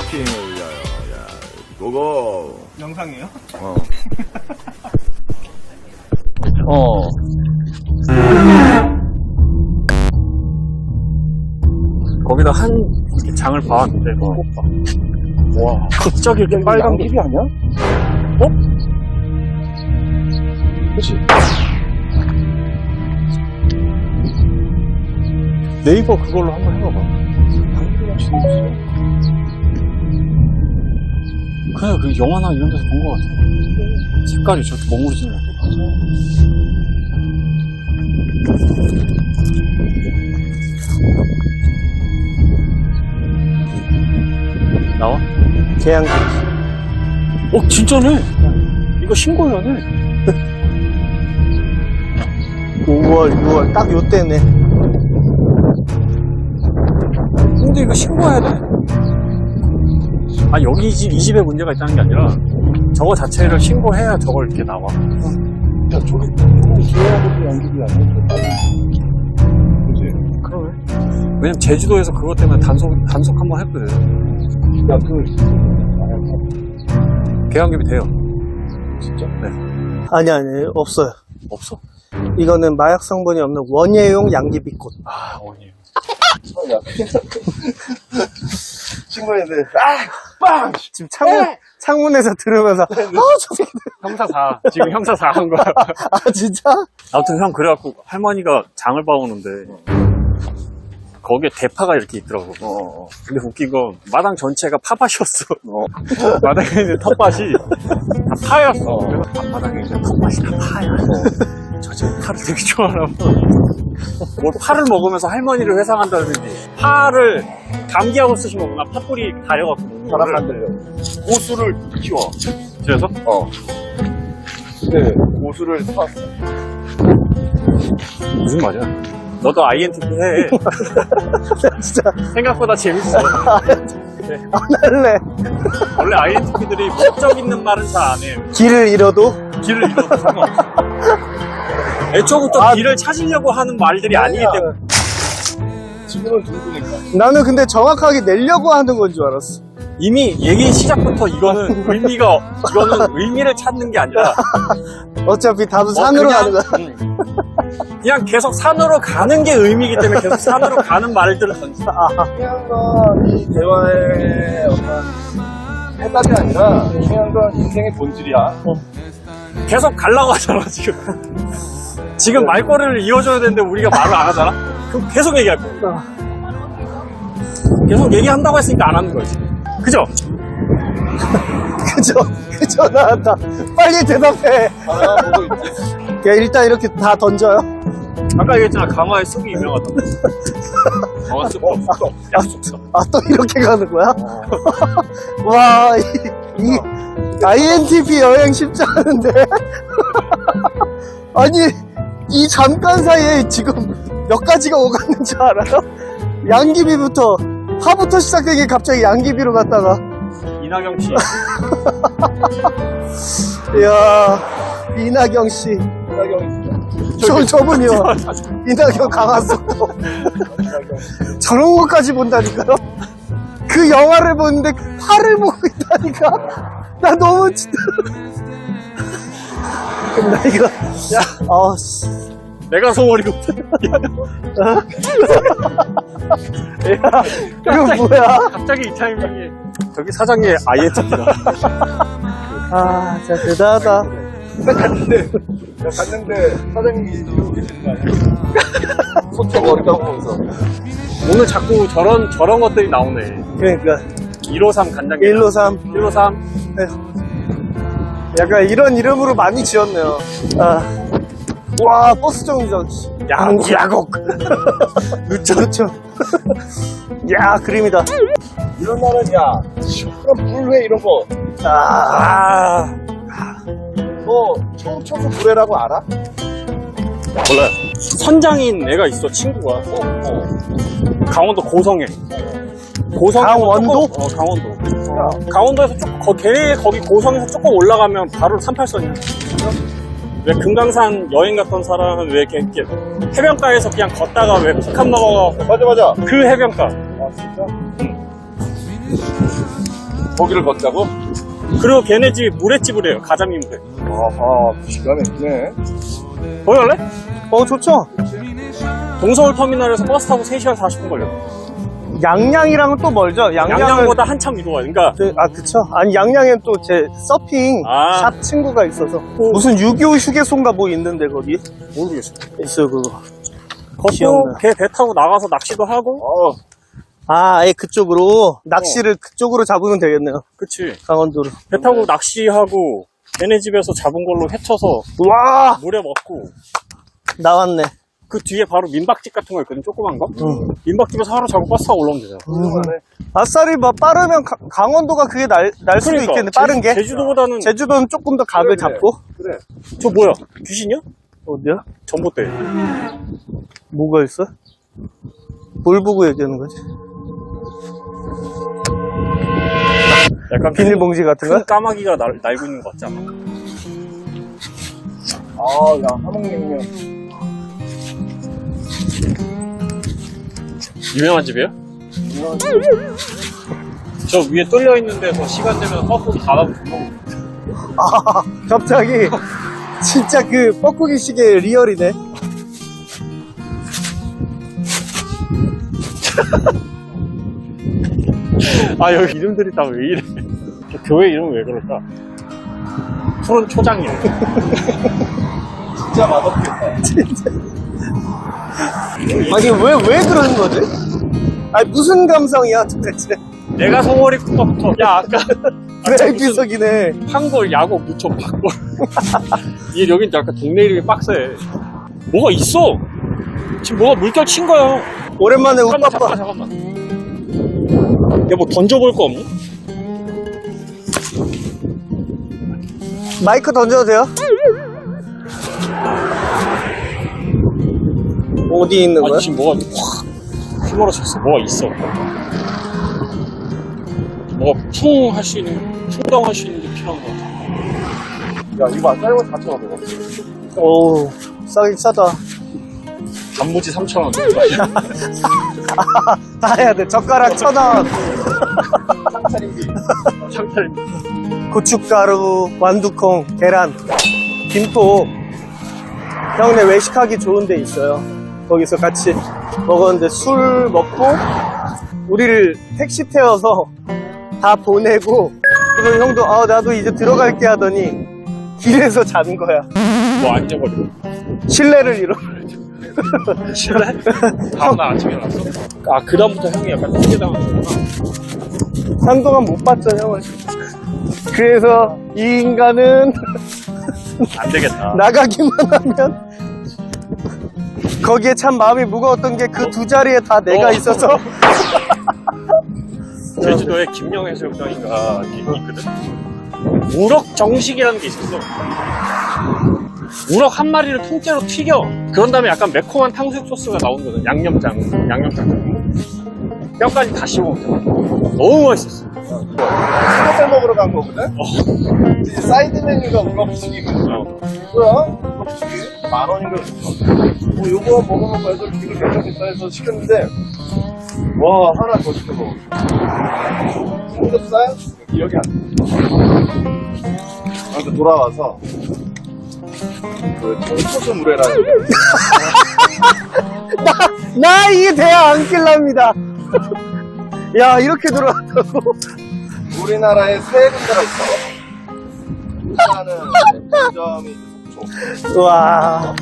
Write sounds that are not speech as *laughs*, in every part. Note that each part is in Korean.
워킹을 위하여. 야, 고고. 영상이에요? 어. 어. 거기다 한 이렇게 장을 봐왔는데, 어. 와, 갑자기 이렇게 빨간 게. 아니야? 어? 그치? 네이버 그걸로 한번 해봐봐. 그냥 그 영화나 이런 데서 본 것 같아. 색깔이 저렇게 먹물지는 않고. 나와? 개양귀. 어, 진짜네! 이거 신고해야 돼. 5월, 6월, 딱 요때네. 근데 이거 신고해야 돼. 아, 여기 이 집, 이 집에 문제가 있다는 게 아니라, 저거 자체를 신고해야 저걸 이렇게 나와. 야, 저기, 저기 지어야지 양귀비 아니야? 그치? 그러네. 왜냐면 제주도에서 그것 때문에 단속, 단속 한 번 했거든. 야, 그, 개항급이 돼요. 진짜? 아니 아니 없어요. 없어. 이거는 마약 성분이 없는 원예용 양귀비꽃. 아, 원이에요. 야, *laughs* 친구인데, 아! 빵! 지금 창문 창문에서 들으면서 아저 새끼. 형사 4. 지금 형사 4 한 거야. *laughs* 아 진짜? 아무튼 형 그래갖고 할머니가 장을 봐오는데 거기에 대파가 이렇게 있더라고. 어, 어. 근데 웃긴 건 마당 전체가 파밭이었어. 어. *laughs* 마당에 있는 텃밭이 다 파였어. 그래서 앞마당에 있는 텃밭이 다 파야. 저 지금 파를 되게 좋아하나 봐. 뭘 파를 먹으면서 할머니를 회상한다든지 파를 감기하고 쓰시는구나. 팥뿌리 가려갖고 먹는 사람 거를. 만들려고. 고수를 키워. 그래서 어. 근데, 고수를 사, 무슨 말이야? 너도 INTP 해. *laughs* 진짜 생각보다 재밌어. *laughs* 안 할래. 원래 INTP들이 목적 있는 말은 잘 안 해. 길을 잃어도 길을 잃어도 상관없어. *laughs* 애초부터 아. 길을 찾으려고 하는 말들이 아니기 때문에. 지금은 둥그니까. 나는 근데 정확하게 내려고 하는 건 줄 알았어. 이미 얘기 시작부터 이거는 의미가, 이거는 의미를 찾는 게 아니라. 어차피 답은 어, 산으로 그냥, 가는 거야. 음. 그냥 계속 산으로 가는 게 의미이기 때문에 계속 산으로 가는 말들을 던져. 중요한 건이 대화의 어떤 해답이 아니라 중요한 건 인생의 본질이야. 계속 가려고 하잖아, 지금. 지금 말거리를 이어줘야 되는데 우리가 말을 안 하잖아? 그럼 계속 얘기할 거야. 계속 얘기한다고 했으니까 안 하는 거지. 그죠? *laughs* 그죠? 그죠 나왔다. 빨리 대답해. 야, 일단 이렇게 다 던져요. 아까 얘기했잖아, 강화의 쑥이 유명하다고. 강화 쑥. 어, 쑥. 야, 아, 또 이렇게 가는 거야? *laughs* 와, 이, 이 INTP 여행 쉽지 않은데. *laughs* 아니, 이 잠깐 사이에 지금 몇 가지가 오갔는 줄 알아요? 양귀비부터, 파부터 시작된 게 갑자기 양귀비로 갔다가, 이나경 씨. *laughs* 이야, 이나경 씨. 저, 저분이요. 이나경 강화석도. *laughs* 저런 것까지 본다니까요? 그 영화를 보는데 팔을 보고 있다니까? *laughs* 나 너무 진짜. 그럼 나 이거, 야, 아, 씨. 내가 소머리거든. 야, 이거 뭐야? 갑자기 이 타이밍에. 저기 사장님 INTP다. 아, 진짜 대단하다. 나 갔는데, 나 갔는데 사장님이 이러고 계시는 거 아니야? 소통 어렵다고 보면서. 오늘 자꾸 저런, 저런 것들이 나오네. 그러니까, 153 간장게. 153. 153. 약간 이런 이름으로 많이 지었네요. 아. 와, 버스 정류장. 야, 야곡. 그쵸, 그쵸. 야, 그림이다. 이런 날은, 야, 그럼 불회 이런 거, 아, 아, 너 처음 쳐서 불회라고 알아? 몰라요. 선장인 애가 있어, 친구가. 어, 어. 강원도 고성에. 고성 강원도? 어, 강원도. 강원도에서 조금, 거, 걔네 거기 고성에서 조금 올라가면 바로 38선이야. 왜 금강산 여행 갔던 사람은 왜 이렇게, 이렇게 해변가에서 그냥 걷다가 왜 북한 넘어가 맞아, 맞아. 그 해변가. 아, 진짜? 거기를 걷자고? 그리고 걔네 집 물회집을 해요. 가자미 물회. 아하, 기가 막히네. 갈래? 어, 좋죠? 동서울 터미널에서 버스 타고 3시간 40분 걸려. 양양이랑은 또 멀죠? 양양은. 양양보다 한참 위로 와. 그러니까 그- 아, 그쵸. 아니, 양양엔 또 제 서핑 아. 샵 친구가 있어서. 무슨 6.25 휴게소인가 뭐 있는데, 거기? 모르겠어. 있어요, 그거. 걷고. 걔 배 타고 나가서 낚시도 하고. 어, 아, 아예 그쪽으로, 낚시를 그쪽으로 잡으면 되겠네요. 그치. 강원도로. 배 타고 낚시하고 걔네 집에서 잡은 걸로 회쳐서 와! 물에 먹고 나왔네. 그 뒤에 바로 민박집 같은 거 있거든 조그만 거 응. 민박집에서 하루 자고 버스 타고 올라오면 되잖아 훌륭하네. 아싸리 뭐 빠르면 가- 강원도가 그게 날, 날 수도 그러니까 있겠네, 빠른 게. 제주, 제주도보다는 제주도는 조금 더 각을 그래, 그래. 잡고. 그래. 저 뭐야 귀신이야? 어디야? 전봇대 뭐가 있어? 뭘 보고 얘기하는 거지? 약간 비닐봉지 같은 거? 큰 까마귀가 날, 날고 있는 것 같지 않아? 아, 야, 함흥냉면. 유명한 집이에요? 저 위에 뚫려 있는 데서 시간 되면 뻐꾸기 다 나고 아, 갑자기 진짜 그 뻐꾸기 시계 리얼이네. 아 여기 이름들이 다 왜 이래 저 교회 이름 왜 그럴까? 푸른 초장이래 *laughs* 진짜 맛없겠다. 아니 왜 왜 그러는 거지? 아니 무슨 감성이야 도대체? 내가 송어리 국밥부터 야 아까 *laughs* 왜 비석이네. 한골 야곡 무척 박골 이 여긴 약간 동네 이름이 빡세 뭐가 있어 지금 뭐가 물결 친 거야 오랜만에 잠깐만 오빠빠. 잠깐만 잠깐만 야 뭐 던져볼 거 없니? 마이크 던져도 돼요? 어디 있는 거야? 아니 지금 뭐가 확 휘몰아쳤어 뭐가 있어 뭐가 풍 할 수 있는 풍덩 할 수 있는 게 필요한 거 같아 야, 이거 안 짜리고 4,000원. 오 싸긴 싸다. 단무지 3,000원 *laughs* 다 해야 돼. 젓가락 천 원. *laughs* 상탈 고춧가루, 완두콩, 계란, 김포. 형네 외식하기 좋은 데 있어요. 거기서 같이 먹었는데 술 먹고 우리를 택시 태워서 다 보내고 그래서 형도 아 나도 이제 들어갈게 하더니 길에서 자는 거야. 뭐 안 잊어버리고 신뢰를 잃어. 실례? 다음날 아침에 일어났어? 아 그다음부터 형이 약간 핑계당한 거구나 한동안 못 봤죠 형을. 그래서 이 인간은 안 되겠다 나가기만 하면 거기에 참 마음이 무거웠던 게 그 두 자리에 다 내가 어. 있어서 *laughs* 제주도에 김영 해수욕장인가 있거든 우럭 정식이라는 게 있었어 우럭 한 마리를 통째로 튀겨 그런 다음에 약간 매콤한 탕수육 소스가 나오거든 양념장 양념장 뼈까지 다 씹어 먹잖아 너무 맛있었어 삼겹살 먹으러 간 거거든? 이제 사이드 메뉴가 뭔가 분위기가 어. 뭐야? 만 원인가. 뭐 요거 먹으면 그래도 기분 괜찮겠다 해서 시켰는데 와 하나 더 시켜 먹어. 삼겹살 기억이 안 나. 그래서 돌아와서 그 청소수 물회라는 게나이 대화 안 낄랍니다. *laughs* 야 이렇게 들어왔다고? 우리나라에 세 군데가 있어. 하나는 점이 속초, 와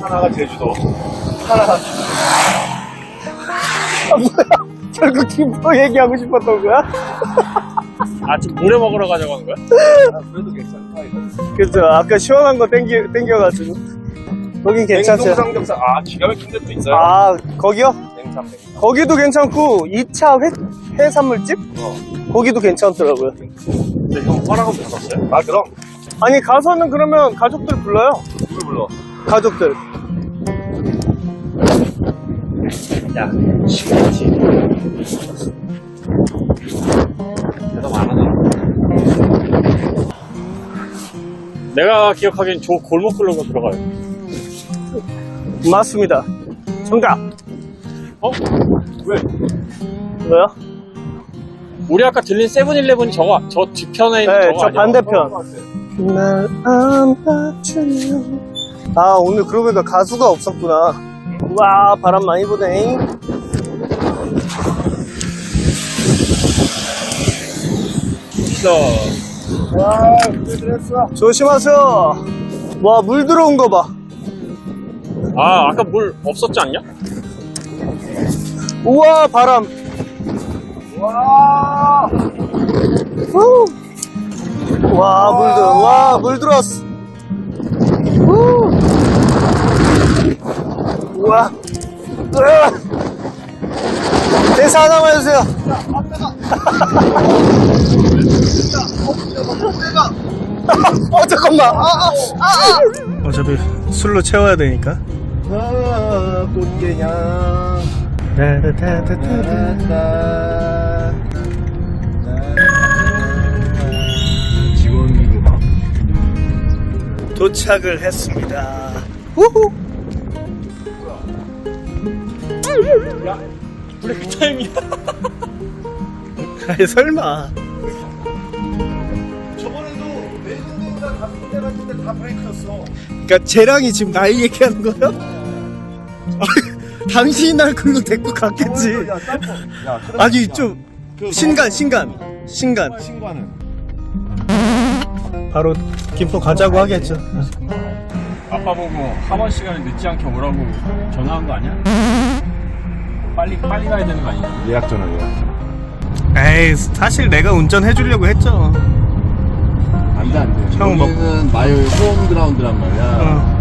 하나가 제주도, 하나가 결국 김포 얘기하고 싶었던 거야? 아 지금 물에 먹으러 가자고 하는 거야? *laughs* 아, 그래도 괜찮다 이거. 그죠 아까 시원한 거 땡겨, 땡겨가지고 거긴 괜찮죠? 냉동 삼겹살 아 기가 막힌 데도 있어요. 아 거기요? 냉삼 냉삼. 거기도 괜찮고 2차 회, 해산물집? 어. 거기도 괜찮더라고요 근데 형 허락은 못 받았어요? 아 그럼 아니 가서는 그러면 가족들 불러요 누굴 불러? 가족들 야 시끄럽지 대답 안 하잖아 내가 기억하기엔 저 골목 끌려고 들어가요 맞습니다 정답 어? 왜? 뭐야? 우리 아까 들린 세븐일레븐이 저거 저 뒤편에 있는 네, 저거 저 아니야? 반대편. 날 안아주면. 아, 오늘 그러고 보니까 가수가 없었구나. 와, 바람 많이 부네. 와. 조심하세요. 와, 물 들어온 거 봐. 아 아까 물 없었지 않냐? 우와, 바람. 와, 후. 와, 물 들어, 와, 물 들어왔어. 우와. 으아. 대사 하나만 해주세요. 어, 잠깐만. 아, 아, 아, 아. 어차피 술로 채워야 되니까. 아, 꽃게냐. 따다다다다다. 막. 도착을 했습니다. 우후. 브레이크 타임이야 *laughs* 아니 설마. 저번에도 갔을 때 갔을 때다 브레이크였어. 그러니까 쟤랑이 지금 나이 얘기하는 거야? *laughs* 당신이 날 글로 데리고 갔겠지. 야, 짬뽕. 야, 그럼 아니 좀 신간 신간 신간. 신고하는. 바로 김포 가자고 하겠죠. 아빠 보고 하원 시간에 늦지 않게 오라고 전화한 거 아니야? 빨리 빨리 가야 되는 거 아니야? 예약 전화 예약. 에이 사실 내가 운전해 주려고 했죠. 안돼 안돼. 형 뭐- 여기는 마이 홈 그라운드란 말이야.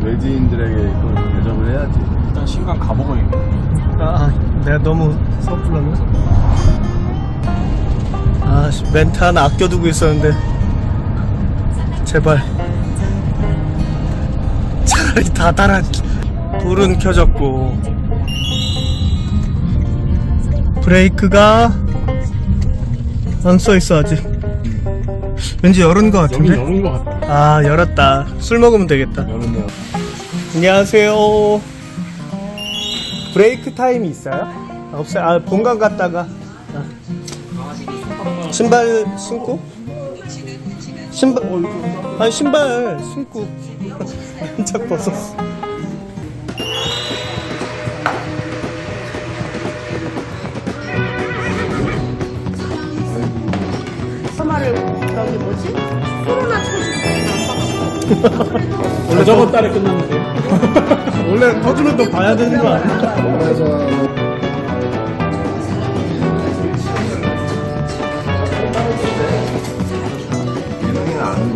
그, 외지인들에게 그걸 대접을 해야지. 일단 신간 가보고 있네 아 내가 너무 섣불렀나? 아 씨, 멘트 하나 아껴두고 있었는데 제발 차라리 다 달아 불은 켜졌고 브레이크가 안 써있어 아직 왠지 열은 것 같은데? 열은 거 같다 아 열었다 술 먹으면 되겠다 안녕하세요. 브레이크 타임이 있어요? 아, 없어요. 아, 본관 갔다가. 아. 신발 신고? 신발, 아니, 신발 신고. *laughs* 한짝 벗었어. 저기 뭐지? 코로나 초기 때안 받았어. 저번 달에 끝났는데 *laughs* 원래 터주는 또 봐야 되는 거 아니야? 예능이 아는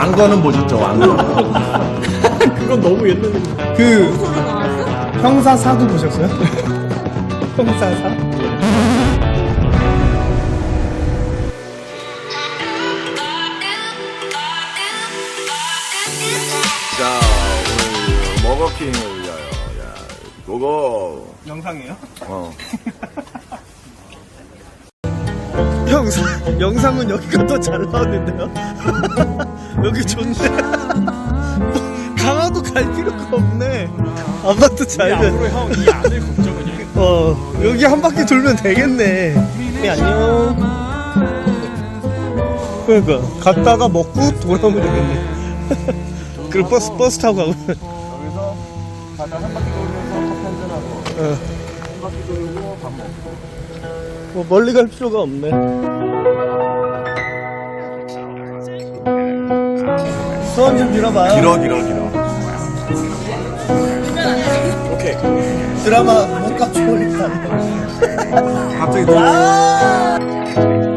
왕건은 보셨죠 왕건. 그건 너무 옛날에 그, 형사사도 보셨어요? *laughs* 형사사? 자, 오늘 머거킹을 위하여. 야, 고고. 영상이에요? 어. *laughs* 영상, 영상은 여기가 더 잘 나오는데요? *laughs* 여기 좋네. 뭐, *laughs* 강화도 갈 필요가 없네. 아파트 잘 돼. 앞으로 형이 안을 걱정은 해 어, 여기 한 바퀴 돌면 되겠네. 네, 안녕. 그러니까, 갔다가 먹고 돌아오면 되겠네. *laughs* 그리고 버스, 버스 타고 가고. 여기서 가다 한 바퀴 돌면서 커피 한잔 하고 어, 한 바퀴 돌고 밥 먹고. 뭐 멀리 갈 필요가 없네. 소원 좀 빌어봐요. 길어, 길어, 길어. 드라마 못 갖춰 올린다. 갑자기. 아!